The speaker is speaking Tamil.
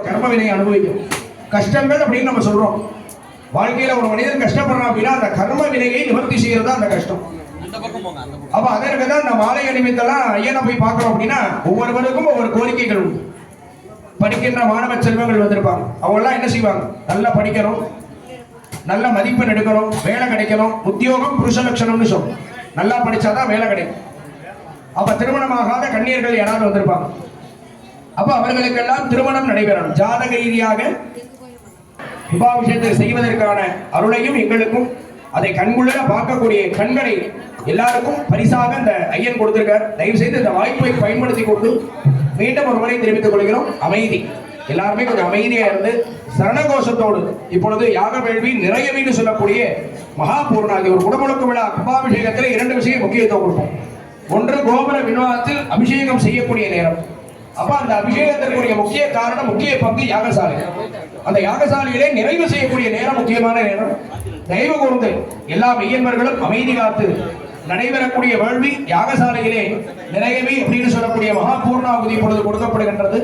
கர்ம வினையை அனுபவிக்கும். கஷ்டங்கள் அப்படின்னு நம்ம சொல்றோம். வாழ்க்கையில ஒரு மனிதன் கஷ்டப்படுறான் அப்படின்னா அந்த கர்ம வினையை நிவர்த்தி செய்யறது தான் அந்த கஷ்டம். அப்ப அதற்கு தான் இந்த மாலை அணிவித்தெல்லாம் ஐயனை போய் பார்க்கறோம் அப்படின்னா ஒவ்வொருவருக்கும் ஒவ்வொரு கோரிக்கைகள் உண்டு. படிக்கின்ற மாணவ செல்வங்கள் வந்திருப்பாங்க. அவங்க எல்லாம் என்ன செய்வாங்க? நல்லா படிக்கணும் நல்ல மதிப்பெண் எடுக்கணும் வேலை கிடைக்கணும். உத்தியோகம் புருஷ லட்சணம்னு சொல்லும் நல்லா படிச்சாதான் வேலை கிடைக்கும். அப்ப திருமணமாகாத கன்னியர்கள் யாராவது வந்திருப்பாங்க? அப்ப அவர்களுக்கெல்லாம் திருமணம் நடைபெறணும். ஜாதக ரீதியாக கும்பாபிஷேகத்தை செய்வதற்கான அருளையும் எங்களுக்கும் அதை கண்குள்ள பார்க்கக்கூடிய கண்களை எல்லாருக்கும் பரிசாக இந்த ஐயன் கொடுத்திருக்கார். தயவு செய்து இந்த வாய்ப்பை பயன்படுத்தி கொண்டு மீண்டும் ஒரு முறை தெரிவித்துக் கொள்கிறோம். அமைதி. எல்லாருமே கொஞ்சம் அமைதியா இருந்து சரணகோஷத்தோடு இப்பொழுது யாக வேள்வி நிறையவின்னு சொல்லக்கூடிய மகா பூர்ணாதி ஒரு குடமுழுக்கு விழா கும்பாபிஷேகத்தில் இரண்டு விஷயம் முக்கியத்துவம் கொடுப்போம். ஒன்று கோபுர வினோதத்தில் அபிஷேகம் செய்யக்கூடிய நேரம். அப்ப அந்த அபிஷேகத்திற்குரிய முக்கிய காரணம் முக்கிய பங்கு யாகசாலை. அந்த யாகசாலையிலே நிறைவு செய்யக்கூடிய நேரம் முக்கியமான நேரம் தயவு கூர்ந்து எல்லா மெய்யன்மர்களும் அமைதி காத்து நடைபெறக்கூடிய வேள்வி யாகசாலையிலே நிறையவே அப்படின்னு சொல்லக்கூடிய மகா பூர்ணாகுதி பொழுது கொடுக்கப்படுகின்றது.